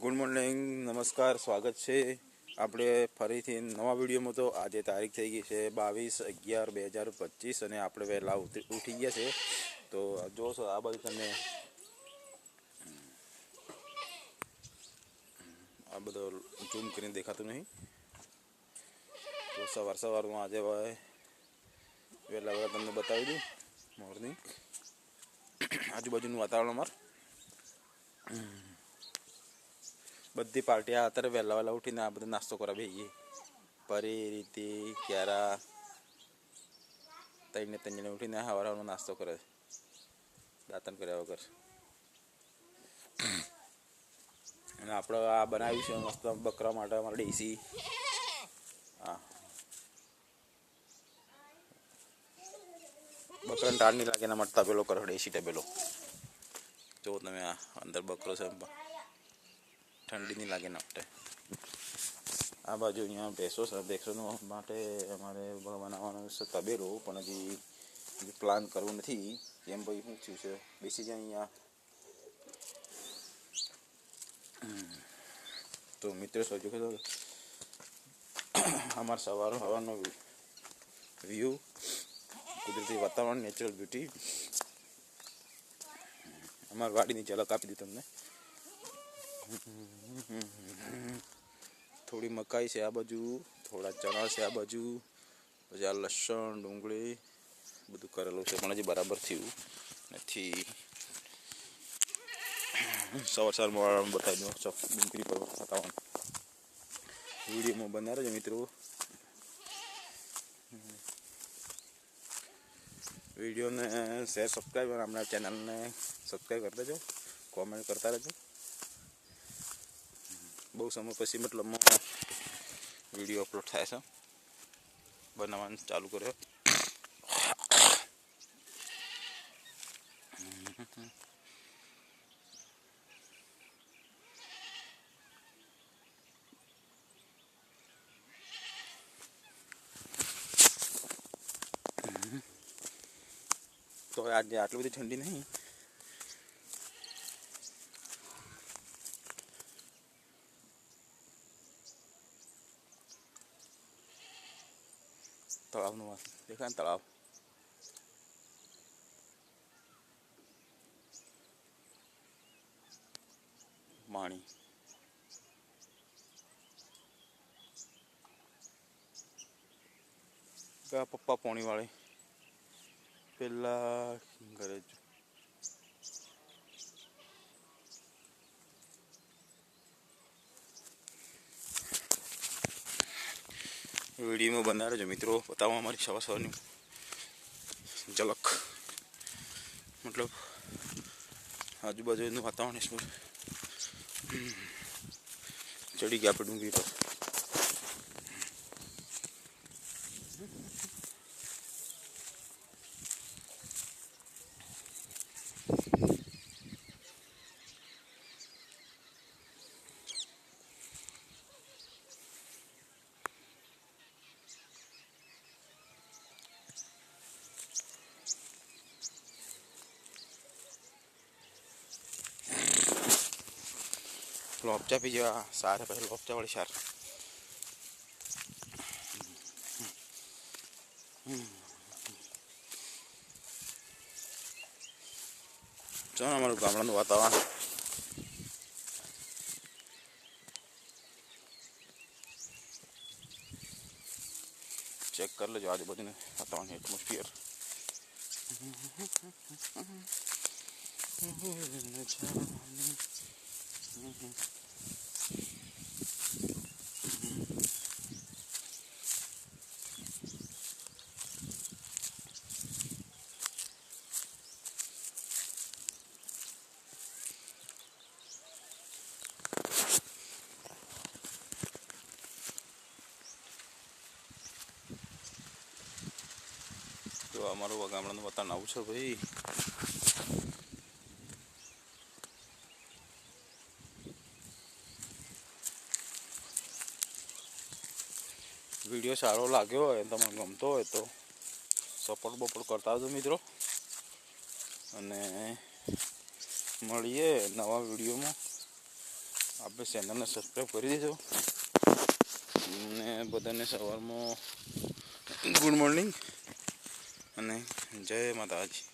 Good morning, નમસ્કાર, સ્વાગત છે. આપણે ફરીથી નવા વિડીયોમાં તો આજે તારીખ થઈ ગઈ છે બાવીસ અગિયાર બે હજાર પચીસ અને આપણે વહેલા ઉઠી ગયા છે. તો જોશો આ બધું તમને, આ બધો ઝૂમ કરીને દેખાતું નહીં. તો સવાર સવારમાં આજે હવે વહેલા વહેલા તમને બતાવી દઉં, મોર્નિંગ. આજુબાજુનું વાતાવરણ અમારું. બધી પાર્ટી આ અત્યારે વહેલા વહેલા ઉઠીને આ બધો નાસ્તો કરવા બેસીએ પરી, રીતિ, ક્યારા તઈને તઈને ઉઠીને હવાર સવારમાં નાસ્તો કરે. દાંતન કર્યા વગર. અને આપણે આ બનાવ્યું છે મસ્ત બકરા માટે અમારે દેશી હા. બકરાને ટાળ નહીં લાગે, એના માટે તબેલો કરો દેશી તબેલો જો તમે આ અંદર બકરો છે ઠંડી નહીં લાગે આપણે આ બાજુ અહીંયા ભેંસો છે માટે અમારે બનાવવાનો છે તબેલો પણ હજી પ્લાન કરવું નથી. એમ ભાઈ, શું થયું છે? બેસી જાય અહીંયા. તો મિત્રો સોજો કે અમારા સવારો હવાનો વ્યૂ કુદરતી વાતાવરણ નેચરલ બ્યુટી અમારી વાડીની ઝલક આપી દીધી તમને. થોડી મકાઈ છે આ બાજુ, થોડા ચણા છે આ બાજુ, પછી આ લસણ, ડુંગળી, બધું કરેલું છે. પણ હજી બરાબર થયું નથી. સવાર સવારમાં બતાવી દો ચોક ડુંગળી પર વાતાવરણ વિડીયોમાં બનાવે છે મિત્રો. વિડીયોને શેર, સબસ્ક્રાઈબ અને આપણા ચેનલને સબસ્ક્રાઈબ કરી દેજો. કોમેન્ટ કરતા રહેજો. બહુ સમય પછી મતલબમાં વીડિયો અપલોડ થાય છે. બનાવવાનું ચાલુ કર્યો. તો આજે આટલી બધી ઠંડી નહીં. તળાવનું વાસ દેખાય ને તળાવ પાણી ગયા પપ્પા પોણી વાળી પેલા ઘરે વિડીયોમાં બના રહેજો મિત્રો બતાવો અમારી સવાર સવારની ઝલક મતલબ આજુબાજુનું વાતાવરણ શું ચડી ગયા આપણે ડુંગળી પર લોપચા પી જેવા. સારા પછી લોપચા વળી સાર. ચાલો અમારું ગામડાનું વાતાવરણ. ચેક કરી લેજો આજુબાજુનું વાતાવરણ એટમોસ્ફિયર તો અમારું ગામડાનું વતન આવું છે ભાઈ. વીડિયો સારો લાગ્યો હોય, તમને ગમતો હોય તો સપોર્ટ બપોર્ટ કરતા આવજો મિત્રો. અને મળીએ નવા વિડીયોમાં. આપણે ચેનલને સબસ્ક્રાઈબ કરી દેજો. અને બધાને સવારમાં ગુડ મોર્નિંગ અને જય માતાજી.